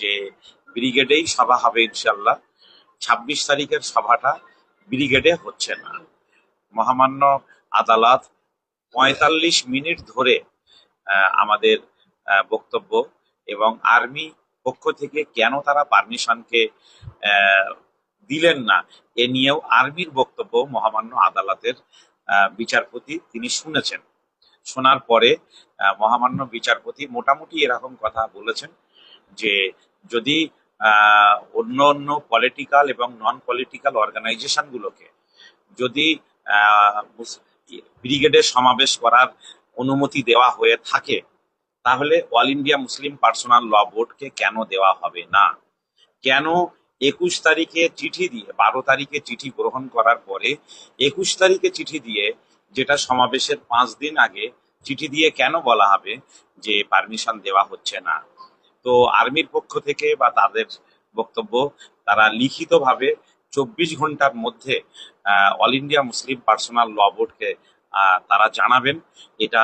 যে ব্রিগেডেই সভা হবে ইনশাল্লাহ ছাব্বিশ তারিখের সভাটা ব্রিগেডে হচ্ছে না। মহামান্য আদালত পঁয়তাল্লিশ মিনিট ধরে আমাদের বক্তব্য এবং আর্মি পক্ষ থেকে কেন তারা পারমিশনকে দিলেন না, এ নিয়েও আর্মির বক্তব্য মহামান্য আদালতের বিচারপতি তিনি শুনেছেন। শোনার পরে মহামান্য বিচারপতি মোটামুটি এরকম কথা বলেছেন। যে যদি অন্য অন্য পলিটিক্যাল এবং নন পলিটিক্যাল অর্গানাইজেশনগুলোকে যদি আহ, মুস- ব্রিগেডে সমাবেশ করার অনুমতি দেওয়া হয়ে থাকে তাহলে all India Muslim personal law বোর্ডকে কেন দেওয়া হবে না? কেন একুশ তারিখে চিঠি দিয়ে বারো তারিখে চিঠি গ্রহণ করার পরে একুশ তারিখে চিঠি দিয়ে যেটা সমাবেশের পাঁচ দিন আগে চিঠি দিয়ে কেন বলা হবে যে পারমিশন দেওয়া হচ্ছে না? তো আর্মির পক্ষ থেকে বা তাদের বক্তব্য, তারা লিখিতভাবে চব্বিশ ঘণ্টার মধ্যে all India Muslim personal law বোর্ডকে তারা জানাবেন। এটা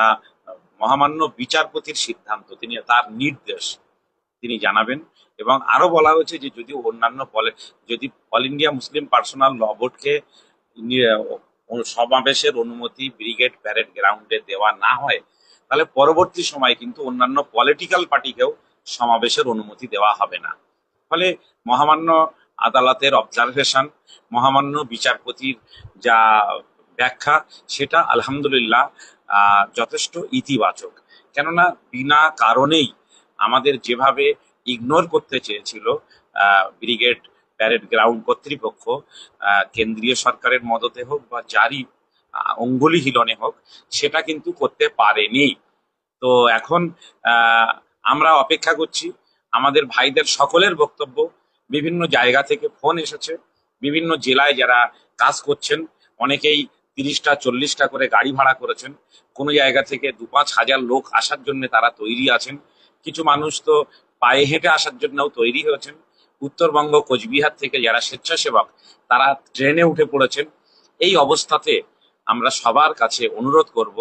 মহামান্য বিচারপতির সিদ্ধান্ত, তিনি তার নির্দেশ তিনি জানাবেন। এবং আরও বলা হয়েছে যে যদি অন্যান্য যদি all India Muslim personal law বোর্ডকে সমাবেশের অনুমতি ব্রিগেড প্যারেড গ্রাউন্ডে দেওয়া না হয়, তাহলে পরবর্তী সময় কিন্তু অন্যান্য পলিটিক্যাল পার্টিকেও সমাবেশের অনুমতি দেওয়া হবে না। ফলে মহামান্য আদালতের অবজারভেশন মহামান্য বিচারপতির যা ব্যাখ্যা, সেটা আলহামদুলিল্লাহ যথেষ্ট ইতিবাচক। কেননা বিনা কারণেই আমাদের যেভাবে ইগনোর করতে চেয়েছিল ব্রিগেড প্যারেড গ্রাউন্ড কর্তৃপক্ষ কেন্দ্রীয় সরকারের মদতে হোক বা জারি অঙ্গুলি হিলনে হোক, সেটা কিন্তু করতে পারেনি। তো এখন আমরা অপেক্ষা করছি। আমাদের ভাইদের সকলের বক্তব্য। বিভিন্ন জায়গা থেকে ফোন এসেছে। বিভিন্ন জেলায় যারা কাজ করছেন, অনেকেই তিরিশটা, চল্লিশটা করে গাড়ি ভাড়া করেছেন। কোনো জায়গা থেকে দু পাঁচ হাজার লোক আসার জন্য তারা তৈরি আছেন। কিছু মানুষ তো পায়ে হেঁটে আসার জন্যও তৈরি হয়েছেন। উত্তরবঙ্গ, কোচবিহার থেকে যারা স্বেচ্ছাসেবক, তারা ট্রেনে উঠে পড়েছেন। এই অবস্থাতে আমরা সবার কাছে অনুরোধ করব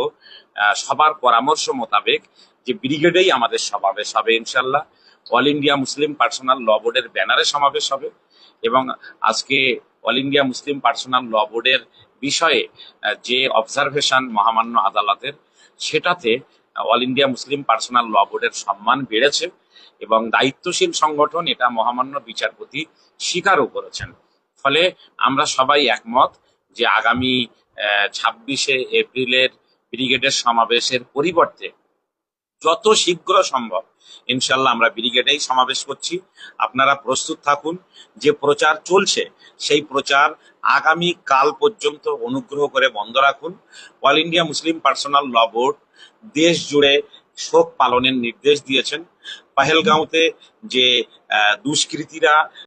সবার পরামর্শ মোতাবেক যে ব্রিগেডেই আমাদের সমাবেশ হবে ইনশাল্লাহ all India Muslim personal law বোর্ডের ব্যানারে সমাবেশ হবে এবং আজকে all India Muslim personal law বোর্ডের বিষয়ে যে অবজারভেশন মহামান্য আদালতের, সেটাতে all India Muslim personal law বোর্ডের সম্মান বেড়েছে এবং দায়িত্বশীল সংগঠন এটা মহামান্য বিচারপতি স্বীকারও করেছেন। ফলে আমরা সবাই একমত যে আগামী ছাব্বিশে এপ্রিলের ব্রিগেডের সমাবেশের পরিবর্তে যত শীঘ্র সম্ভব। ইনশাল্লাহ আমরা ব্রিগেডেই সমাবেশ করছি। আপনারা প্রস্তুত থাকুন। যে প্রচার চলছে, সেই প্রচার আগামী কাল পর্যন্ত অনুগ্রহ করে বন্ধ রাখুন। All India Muslim personal law board দেশ জুড়ে শোক পালনের নির্দেশ দিয়েছেন। পাহেলগাঁওতে যে দুষ্কৃতীরা